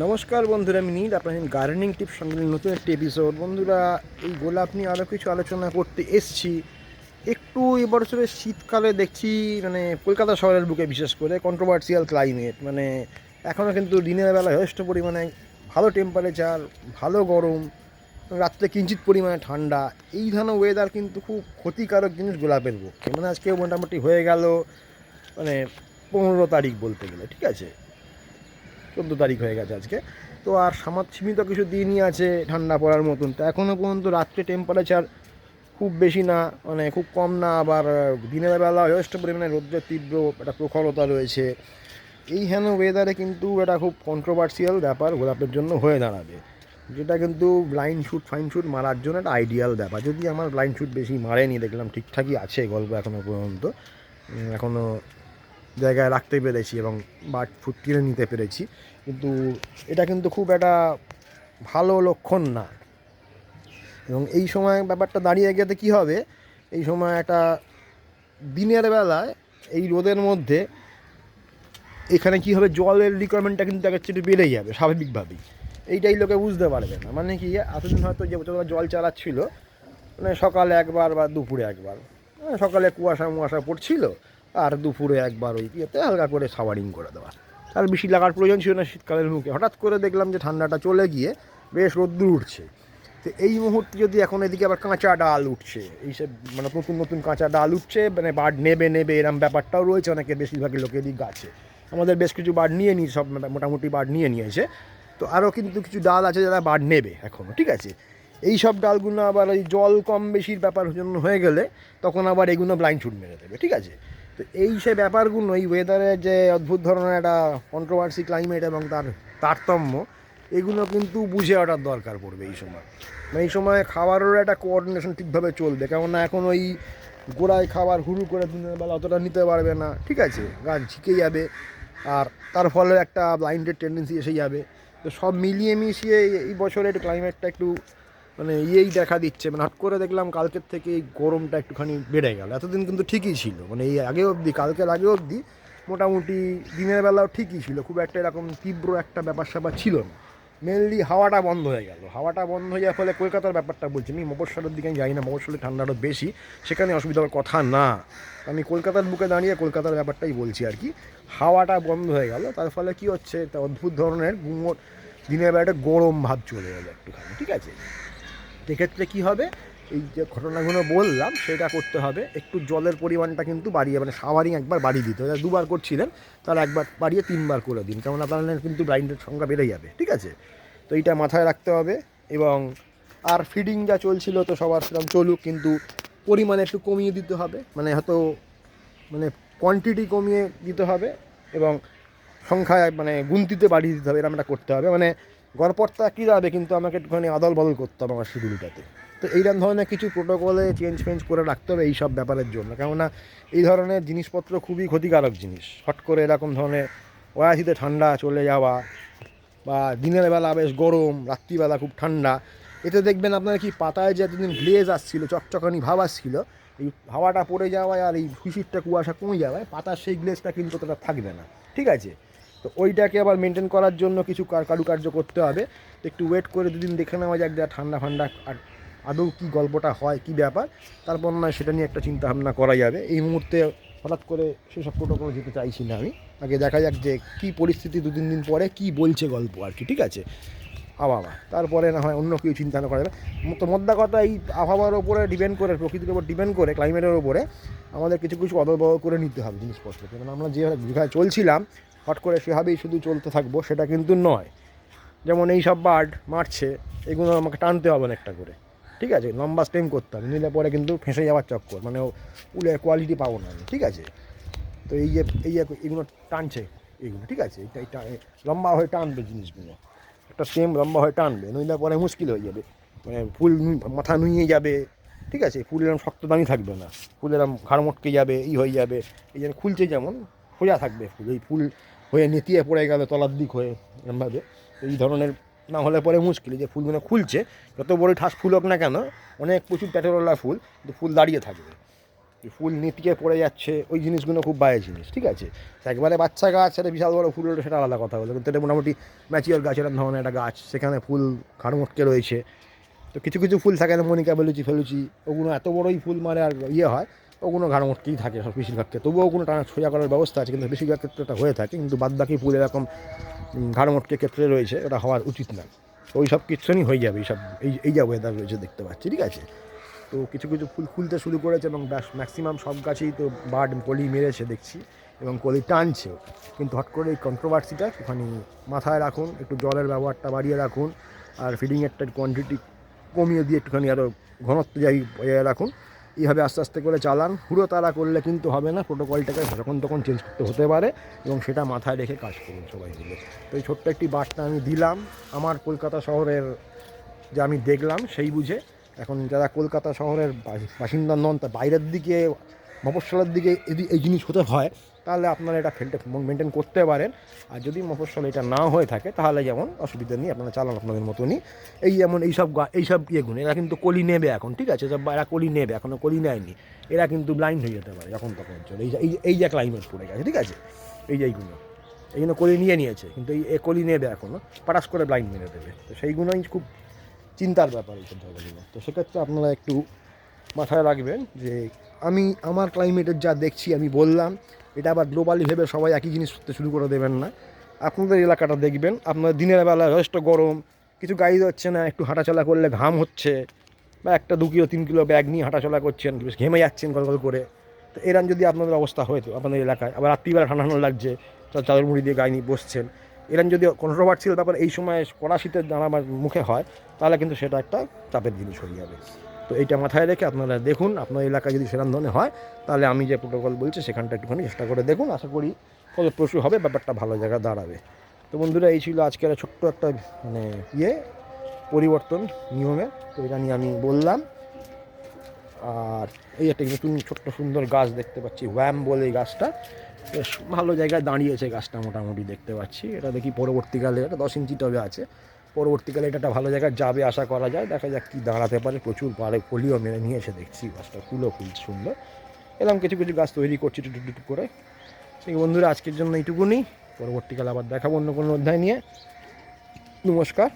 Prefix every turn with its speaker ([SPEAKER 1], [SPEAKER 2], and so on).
[SPEAKER 1] নমস্কার বন্ধুরা, আমি নীল, আপনার গার্ডেনিং টিপ সঙ্গে নতুন একটি এপিসোড বন্ধুরা, এই গোলাপ নিয়ে আরও কিছু আলোচনা করতে এসছি। একটু এবছরের শীতকালে দেখছি মানে কলকাতা শহরের বুকে বিশেষ করে কন্ট্রোভার্সিয়াল ক্লাইমেট মানে এখনও কিন্তু দিনের বেলা যথেষ্ট পরিমাণে ভালো টেম্পারেচার ভালো গরম, রাত্রে কিঞ্চিত পরিমাণে ঠান্ডা। এই ধরনের ওয়েদার কিন্তু খুব ক্ষতিকারক জিনিস গোলাপের পক্ষে। মানে আজকে মোটামুটি হয়ে গেল মানে পনেরো তারিখ বলতে গেলে, ঠিক আছে? চোদ্দ তারিখ হয়ে গেছে আজকে। তো আর সামার সীমিত কিছু দিনই আছে ঠান্ডা পড়ার মতন। তো এখনও পর্যন্ত রাত্রে টেম্পারেচার খুব বেশি না মানে খুব কম না, আবার দিনের বেলা যথেষ্ট পরিমাণে রৌদ্রের তীব্র একটা প্রখরতা রয়েছে। এই হেন ওয়েদারে কিন্তু এটা খুব কন্ট্রোভার্সিয়াল ব্যাপার গোলাপের জন্য হয়ে দাঁড়াবে। যেটা কিন্তু ব্লাইন্ড শ্যুট ফাইন শ্যুট মারার জন্য একটা আইডিয়াল ব্যাপার। যদি আমার ব্লাইন্ড শ্যুট বেশি মারেনি, দেখলাম ঠিকঠাকই আছে গল্প এখনও পর্যন্ত। এখনও জায়গায় রাখতে পেরেছি এবং বাট ফুট কিনে নিতে পেরেছি। কিন্তু এটা কিন্তু খুব একটা ভালো লক্ষণ না। এবং এই সময় ব্যাপারটা দাঁড়িয়ে গেতে কী হবে? এই সময় একটা দিনের বেলায় এই রোদের মধ্যে এখানে কী হবে? জলের রিকোয়ারমেন্টটা কিন্তু চেয়ে একটু বেড়ে যাবে স্বাভাবিকভাবেই। এইটাই লোকে বুঝতে পারবে না। মানে কি, এতদিন হয়তো যে যতটা জল চালাচ্ছিল মানে সকালে একবার বা দুপুরে একবার। মানে সকালে কুয়াশা মুয়াশা পড়ছিল আর দুপুরে একবার ওই ইয়েতে হালকা করে সাওয়ারিং করে দেওয়া। আর বেশি লাগার প্রয়োজন ছিল না শীতকালের মুখে। হঠাৎ করে দেখলাম যে ঠান্ডাটা চলে গিয়ে বেশ রোদ্দুর উঠছে। তো এই মুহূর্তে যদি এখন এদিকে আবার কাঁচা ডাল উঠছে এইসব মানে নতুন নতুন কাঁচা ডাল উঠছে মানে বার্ড নেবে নেবে এরম ব্যাপারটাও রয়েছে, অনেকে বেশিরভাগই লোকেরই গাছে। আমাদের বেশ কিছু বার্ড নিয়ে নিয়ে সব মোটামুটি বাড় নিয়ে নিয়েছে। তো আরও কিন্তু কিছু ডাল আছে যারা বাড় নেবে এখনও ঠিক আছে? এই সব ডালগুলো আবার ওই জল কম বেশির ব্যাপার জন্য হয়ে গেলে তখন আবার এগুলো ব্লাইন্ড শুট মেরে দেবে, ঠিক আছে? তো এই সে ব্যাপারগুলো, এই ওয়েদারের যে অদ্ভুত ধরনের একটা কন্ট্রোভার্সি ক্লাইমেট এবং তার তারতম্য, এগুলো কিন্তু বুঝে ওঠার দরকার পড়বে এই সময়। মানে এই সময় খাবারেরও একটা কোঅর্ডিনেশন ঠিকভাবে চলবে, কেননা এখন ওই গোড়ায় খাবার হুড়ু করে দিনের বেলা অতটা নিতে পারবে না, ঠিক আছে? গাছ ঝিকে যাবে, আর তার ফলে একটা ব্লাইন্ডের টেন্ডেন্সি এসে যাবে। তো সব মিলিয়ে মিশিয়ে এই- এই বছরের ক্লাইমেটটা একটু মানে ইয়েই দেখা দিচ্ছে। মানে হট করে দেখলাম কালকের থেকে এই গরমটা একটুখানি বেড়ে গেল। এতদিন কিন্তু ঠিকই ছিল। মানে এই আগে অবধি, কালকের আগে অবধি মোটামুটি দিনের বেলাও ঠিকই ছিল। খুব একটা এরকম তীব্র একটা ব্যাপার স্যাপার ছিল না। মেনলি হাওয়াটা বন্ধ হয়ে গেল। হাওয়াটা বন্ধ হয়ে যাওয়ার ফলে কলকাতার ব্যাপারটা বলছি আমি। মফস্বলের দিকে যাই না। মফস্বলে ঠান্ডাটা বেশি। সেখানে অসুবিধা হওয়ার কথা না। আমি কলকাতার বুকে দাঁড়িয়ে কলকাতার ব্যাপারটাই বলছি আর কি। হাওয়াটা বন্ধ হয়ে গেল। তার ফলে কি হচ্ছে? একটা অদ্ভুত ধরনের গুমোট। দিনের বেলাটা গরম ভাব চলে গেলো একটুখানি। ঠিক আছে? সেক্ষেত্রে কী হবে? এই যে ঘটনাগুলো বললাম, সেটা করতে হবে। একটু জলের পরিমাণটা কিন্তু বাড়িয়ে মানে সাওয়ারিং একবার বাড়িয়ে দিতে হবে। দুবার করছিলেন, তার একবার বাড়িয়ে তিনবার করে দিন। কেমন আপনার কিন্তু ব্লাইন্ডের সংখ্যা বেড়ে যাবে। ঠিক আছে? তো এইটা মাথায় রাখতে হবে এবং আর ফিডিং যা চলছিল তো সবার সেরকম চলুক, কিন্তু পরিমাণে একটু কমিয়ে দিতে হবে। মানে হয়তো মানে কোয়ান্টিটি কমিয়ে দিতে হবে এবং সংখ্যায় মানে গুনতিতে বাড়িয়ে দিতে হবে। এরকমটা করতে হবে। মানে গড়পড়তা কী যাবে কিন্তু আমাকে একটুখানি আদল বদল করতে হবে আমার শিডিউলটাতে। তো এইরকম ধরনের কিছু প্রোটোকলে চেঞ্জ ফেঞ্জ করে রাখতে হবে এই সব ব্যাপারের জন্য। কেননা এই ধরনের জিনিসপত্র খুবই ক্ষতিকারক জিনিস। হট করে এরকম ধরনের ওয়াশিতে ঠান্ডা চলে যাওয়া বা দিনের বেলা বেশ গরম, রাত্রিবেলা খুব ঠান্ডা, এতে দেখবেন আপনার কি পাতায় যে এতদিন গ্লেজ আসছিল, চকচকানি ভাব আসছিল, এই হাওয়াটা পড়ে যাওয়ায় আর এই শিশিরটা কুয়াশা কমে যাওয়ায় পাতার সেই গ্লেজটা কিন্তু অতটা থাকবে না। ঠিক আছে? তো ওইটাকে আবার মেনটেন করার জন্য কিছু কারুকার্য করতে হবে। তো একটু ওয়েট করে দুদিন দেখে নেওয়া যাক যা ঠান্ডা ফান্ডা আর আদৌ কী গল্পটা হয়, কী ব্যাপার। তারপর নয় সেটা নিয়ে একটা চিন্তা ভাবনা করা যাবে। এই মুহূর্তে হঠাৎ করে সেসব প্রোটোকল যেতে চাইছি না আমি। আগে দেখা যাক যে কী পরিস্থিতি দু তিন দিন পরে কী বলছে গল্প আর কি, ঠিক আছে? আবহাওয়া তারপরে না হয় অন্য কিছু চিন্তা করা যাবে। তো মোদ্দা কথা, এই আবহাওয়ার ওপরে ডিপেন্ড করে, প্রকৃতির উপর ডিপেন্ড করে ক্লাইমেটের ওপরে আমাদের কিছু কিছু অদলবদল করে নিতে হবে জিনিসপত্রকে। মানে আমরা যেভাবে চলছিলাম হট করে সেভাবেই শুধু চলতে থাকব, সেটা কিন্তু নয়। যেমন এই সব বার্ড মারছে, এগুলো আমাকে টানতে হবে অনেকটা করে। ঠিক আছে? লম্বা স্টেম করতে হবে, নিলে পরে কিন্তু ফেঁসে যাওয়ার চক্কর মানে উলের কোয়ালিটি পাবো না আমি, ঠিক আছে? তো এই যে, এই এগুলো টানছে এগুলো, ঠিক আছে? এটা লম্বা হয়ে টানবে জিনিসগুলো। একটা স্টেম লম্বা হয়ে টানবে, নইলে পরে মুশকিল হয়ে যাবে। মানে ফুল মাথা নুয়ে যাবে, ঠিক আছে? ফুল এরকম শক্ত দামি থাকবে না। ফুল এরকম ঘাড় মটকে যাবে ই হয়ে যাবে। এই যেন খুলছে যেমন সোজা থাকবে। ফুল এই ফুল হয়ে নেতিয়ে পড়ে গেল তলার দিক হয়ে এরমভাবে এই ধরনের না হলে পরে মুশকিল। যে ফুলগুলো খুলছে, যত বড় ঠাস ফুল হোক না কেন, অনেক প্রচুর প্যাটেরোলা ফুল, কিন্তু ফুল দাঁড়িয়ে থাকবে। ফুল নিতিকে পড়ে যাচ্ছে, ওই জিনিসগুলো খুব বাজে জিনিস, ঠিক আছে? একবারে বাচ্চা গাছ সেটা বিশাল বড় ফুল হলো, সেটা আলাদা কথা হলো কিন্তু এটা মোটামুটি ম্যাচিওর গাছ, এরকম ধরনের একটা গাছ, সেখানে ফুল খাড়মটকে রয়েছে। তো কিছু কিছু ফুল থাকে না, মনিকা বেলুচি, ফেলুচি, ওগুলো এত বড়ই ফুল মারে আর ইয়ে হয় ওগুলো ঘাড় মোটকেই থাকে সব বেশিরভাগ ক্ষেত্রে। তবুও কোনো টানা সোজা করার ব্যবস্থা আছে, কিন্তু বেশিরভাগ ক্ষেত্রে এটা হয়ে থাকে, কিন্তু বাদ বাকি ফুল এরকম ঘাড় মোটকে ক্ষেত্রে রয়েছে, ওটা হওয়ার উচিত না। ওই সব কিচ্ছুনি হয়ে যাবে এইসব এই এই যা ওয়েদার রয়েছে দেখতে পাচ্ছি, ঠিক আছে? তো কিছু কিছু ফুল খুলতে শুরু করেছে এবং ম্যাক্সিমাম সব গাছেই তো বার্ড কলি মেরেছে দেখছি, এবং কলি টানছেও। কিন্তু হট করে এই কন্ট্রোভার্সিটা একটুখানি মাথায় রাখুন, একটু জলের ব্যবহারটা বাড়িয়ে রাখুন, আর ফিডিংয়েরটা কোয়ান্টিটি কমিয়ে দিয়ে একটুখানি আরও ঘনত্ব যাই বজায় রাখুন। এইভাবে আস্তে আস্তে করে চালান। হুড়ো তারা করলে কিন্তু হবে না প্রোটোকলটাকে যখন তখন চেঞ্জ করতে হতে পারে এবং সেটা মাথায় রেখে কাজ করুন সবাই মিলে। তো এই ছোট্ট একটি বার্তা আমি দিলাম। আমার কলকাতা শহরের যে আমি দেখলাম সেই বুঝে এখন যারা কলকাতা শহরের বাসিন্দা নন তা বাইরের দিকে, মফস্বলের দিকে এই জিনিস হতে হয়। তাহলে আপনারা এটা ফেলতে মেনটেন করতে পারেন। আর যদি মফস্বল এটা না হয়ে থাকে, তাহলে যেমন অসুবিধা নেই, আপনারা চালান আপনাদের মতনই। এই যেমন এইসব এইসব ইয়েগুলো, এরা কিন্তু কলি নেবে এখন, ঠিক আছে? সব এরা কলি নেবে এখনও কলি নেয়নি। এরা কিন্তু ব্লাইন্ড হয়ে যেতে পারে যখন তখন চলে। এই এই যে- ক্লাইমেট পড়ে গেছে, ঠিক আছে? এই যে এইগুলো। এই জন্য কলি নিয়ে নিয়েছে, কিন্তু এই কলি নেবে এখনও পাটাস করে ব্লাইন্ড মেরে দেবে। তো সেইগুলোই খুব চিন্তার ব্যাপার এইসব ঝগড়াগুলো তো সেক্ষেত্রে আপনারা একটু মাথায় রাখবেন যে, আমি, আমার ক্লাইমেটের যা দেখছি, আমি বললাম। এটা আবার গ্লোবালি ভেবে সবাই একই জিনিস করতে শুরু করে দেবেন না। আপনাদের এলাকাটা দেখবেন আপনার দিনের বেলা যথেষ্ট গরম, কিছু গাড়ি হচ্ছে না, একটু হাঁটাচলা করলে ঘাম হচ্ছে, বা একটা দু কিলো, তিন কিলো ব্যাগ নিয়ে হাঁটাচলা করছেন, বেশ ঘেমে যাচ্ছেন গল গল করে। তো এরম যদি আপনাদের অবস্থা হয়তো আপনাদের এলাকায়, আবার রাত্রিবেলা ঠান্ডা ঠান্ডা লাগছে চাদর মুড়ি দিয়ে গায়ে নিয়ে বসছেন। এরম যদি কন্ট্রোভার্সিয়াল ব্যাপার এই সময় কড়া শীতের দাঁড়া মুখে হয়, তাহলে কিন্তু সেটা একটা চাপের জিনিস হয়ে যাবে। তো এইটা মাথায় রেখে আপনারা দেখুন, আপনার এলাকায় যদি সেরকম ধরনের হয়, তাহলে আমি যে প্রোটোকল বলছি, সেখানটা একটুখানি চেষ্টা করে দেখুন। আশা করি ফলপ্রসূ হবে, ব্যাপারটা ভালো জায়গায় দাঁড়াবে। তো বন্ধুরা, এই ছিল আজকের ছোট্ট একটা মানে ইয়ে পরিবর্তন নিয়মে। তো এটা নিয়ে আমি বললাম। আর এই একটা নতুন ছোট্ট সুন্দর গাছ দেখতে পাচ্ছি ওয়াম বলে এই গাছটা। বেশ ভালো জায়গায় দাঁড়িয়েছে গাছটা, মোটামুটি দেখতে পাচ্ছি। এটা দেখি পরবর্তীকালে, এটা দশ ইঞ্চি তবে আছে। পরবর্তীকালে এটা একটা ভালো জায়গায় যাবে আশা করা যায়। দেখা যাক কী দাঁড়াতে পারে। প্রচুর পারে কলিও মেরে নিয়েছে দেখছি। গাছটা ফুলও ফুল সুন্দর। এরকম কিছু কিছু গাছ তৈরি করছি টুটু টুটু করে। সেই বন্ধুরা, আজকের জন্য এইটুকুনি। পরবর্তীকালে আবার দেখাবো অন্য কোনো অধ্যায় নিয়ে। নমস্কার।